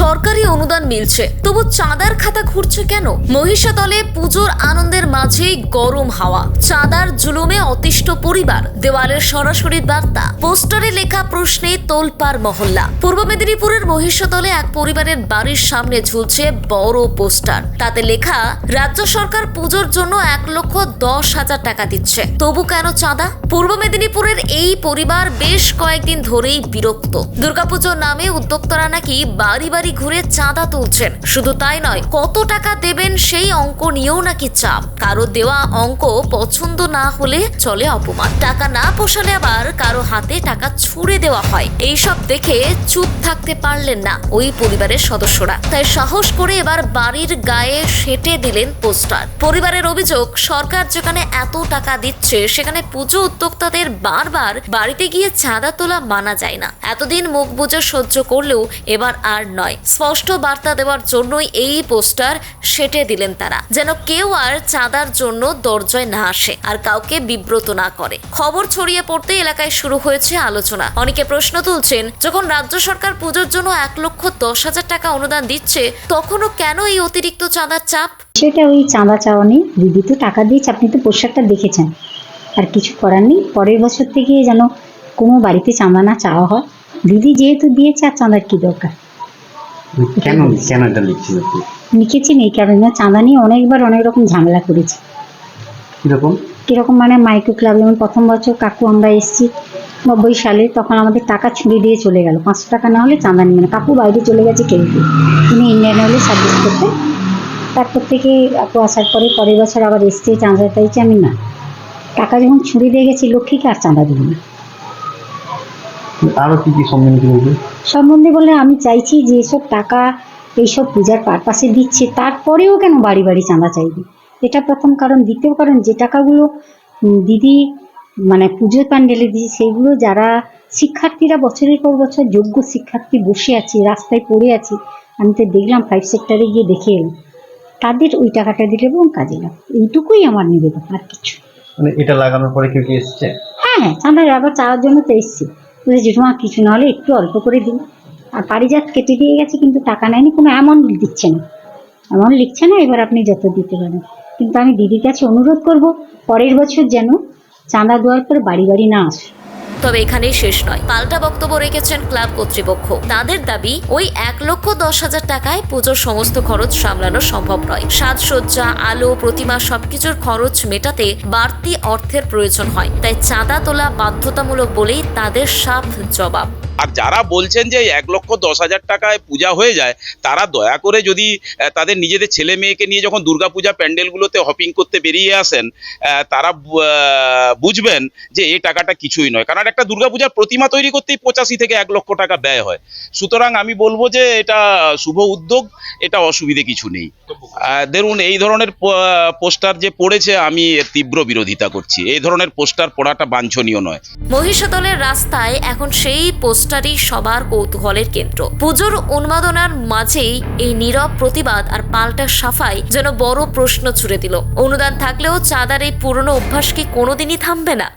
সরকারি অনুদান মিলছে। তবু চাঁদার খাতা ঘুরছে কেন? মহিষাদলে পুজোর আনন্দের মাঝেই গরম হাওয়া। চাঁদার জুলুমে অতিষ্ঠ পরিবার। দেওয়ালের সরাসরি বার্তা। পোস্টারে লেখা প্রশ্নে তোলপার মহল্লা। পূর্ব মেদিনীপুরের মহিষাদলে এক পরিবারের বাড়ির সামনে ঝুলছে বড় পোস্টার। তাতে লেখা, রাজ্য সরকার পুজোর জন্য এক লক্ষ দশ হাজার টাকা দিচ্ছে। তবু কেন চাঁদা? পূর্ব মেদিনীপুরের এই পরিবার বেশ কয়েকদিন ধরেই বিরক্ত। দুর্গাপুজোর নামে উদ্যোক্তারা নাকি বাড়ি বাড়ি ঘুরে চাঁদা তুলছেন। শুধু তাই নয়, কত টাকা দেবেন সেই অঙ্ক নিয়েও নাকি চাপ। কারও দেওয়া অঙ্ক পছন্দ না হলে চলে অপমান। টাকা না পোষালে আবার কারও হাতে টাকা ছুড়ে দেওয়া হয়। এইসব দেখে চুপ থাকতে পারলেন না ওই পরিবারের সদস্যরা। তাই সাহস করে এবার বাড়ির গায়ে সেটে দিলেন পোস্টার। পরিবারের অভিযোগ, সরকার যেখানে এত টাকা দিচ্ছে, সেখানে পুজো উদ্যোক্তাদের বারবার বাড়িতে গিয়ে চাঁদা তোলা মানা যায় না। এতদিন মুখ বুজে সহ্য করলেও এবার আর নয়। স্পষ্ট বার্তা দেওয়ার জন্যই এই পোস্টার সেটে দিলেন তারা। যেন কেউ আর চাঁদার জন্য দরজায় না আসে আর কাউকে বিব্রত না করে। খবর ছড়িয়ে পড়তে এলাকায় শুরু হয়েছে আলোচনা। অনেকে প্রশ্ন তুলছেন, যখন রাজ্য সরকার পুজোর জন্য এক লক্ষ দশ হাজার টাকা অনুদান দিচ্ছে, তখনও কেন এই অতিরিক্ত চাঁদার চাপ? সেটা ওই চাঁদা চাওয়া নেই। দিদি তো টাকা দিয়েছে, আপনি তো পোশাকটা দেখেছেন। আর কিছু করার নেই। পরের বছর থেকে যেন কোনো বাড়িতে চাঁদা না চাওয়া হয়। দিদি যেহেতু দিয়েছে, আর চাঁদার কি দরকার? কেন কেন এটা লিখছেন আপনি? লিখেছেন এই কারণে চাঁদা নিয়ে অনেকবার অনেক রকম ঝামেলা করেছি। কীরকম? কীরকম মানে মাইক্রো ক্লাব যেমন প্রথম বছর কাকু আমরা এসেছি নব্বই সালে তখন আমাদের টাকা ছুড়ে দিয়ে চলে গেল। পাঁচশো টাকা না হলে চাঁদা নেবে না। কাকু বাইরে চলে গেছে কেউ তিনি ইন্ডিয়ান অয়েলে সার্ভিস করতে। তারপর থেকে কাকু আসার পরে পরের বছর আবার এসছে চাঁদা চাইছে আমি না। টাকা যখন ছুড়ে দিয়ে গেছি লক্ষ্মীকে আর চাঁদা দিব না। আরও কি কি সম্মানিত হয়েছে? সম্বন্ধে বলে আমি চাইছি যে এসব টাকা এইসব পূজার পারপাসে দিচ্ছে তারপরেও কেন বাড়ি বাড়ি চাঁদা চাইবে? এটা প্রথম কারণ। দ্বিতীয় কারণ যে টাকাগুলো দিদি মানে পুজোর প্যান্ডেলে দিয়েছে সেগুলো যারা শিক্ষার্থীরা বছরের পর বছর যোগ্য শিক্ষার্থী বসে আছে রাস্তায় পড়ে আছে আমি তো দেখলাম ফাইভ সেক্টরে গিয়ে দেখে এলাম। তাদের ওই টাকাটা দিলে এবং কাজে লাগ এইটুকুই আমার নিবেদন আর কিছু। মানে এটা লাগানোর পরে কেউ কি এসছে? হ্যাঁ হ্যাঁ চাঁদা আবার চাওয়ার জন্য তো এসছি। বলছে জেঠুমা কিছু না হলে একটু অল্প করে দিন। আর পারিজাত কেটে দিয়ে গেছে, কিন্তু টাকা নেয়নি, কোনো অ্যামাউন্ট দিচ্ছে না। অ্যামাউন্ট লিখছে না, এবার আপনি যত দিতে পারেন। কিন্তু আমি দিদির কাছে অনুরোধ করব, পরের বছর যেন চাঁদা দেওয়ার পর বাড়ি বাড়ি না আসে। তবে এখানেই শেষ নয়। পাল্টা বক্তব্য রেখেছেন ক্লাব কর্তৃপক্ষ। তাদের দাবি, ওই এক লক্ষ দশ হাজার টাকায় পুজোর সমস্ত খরচ সামলানো সম্ভব নয়। সাজসজ্জা, আলো, প্রতিমা সবকিছুর খরচ মেটাতে বাড়তি অর্থের প্রয়োজন হয়। তাই চাঁদা তোলা বাধ্যতামূলক বলেই তাদের সাফ জবাব। আর যারা বলছেন যে এক লক্ষ দশ হাজার টাকায় পূজা হয়ে যায়, তারা দয়া করে যদি তাদের নিজেদের ছেলে মেয়েকে নিয়ে যখন দুর্গাপূজা প্যান্ডেলগুলোতে হপিং করতে বেরিয়ে আসেন তারা বুঝবেন যে এই টাকাটা কিছুই নয়। কারণ একটা দুর্গাপূজার প্রতিমা তৈরি করতেই পঁচাশি থেকে এক লক্ষ টাকা ব্যয় হয়। সুতরাং আমি বলব যে এটা শুভ উদ্যোগ, এটা অসুবিধে কিছু নেই। দেখুন এই ধরনের পোস্টার যে পড়েছে, আমি এর তীব্র বিরোধিতা করছি। এই ধরনের পোস্টার পড়াটা বাঞ্ছনীয় নয়। মহিষাদলের রাস্তায় এখন সেই পোস্টারই সবার কৌতূহলের কেন্দ্র। পুজোর উন্মাদনার মাঝেই এই নীরব প্রতিবাদ আর পাল্টা সাফাই যেন বড় প্রশ্ন ছুড়ে দিল। অনুদান থাকলেও চাঁদার এই পুরনো অভ্যাস কি কোনোদিনই থামবে না?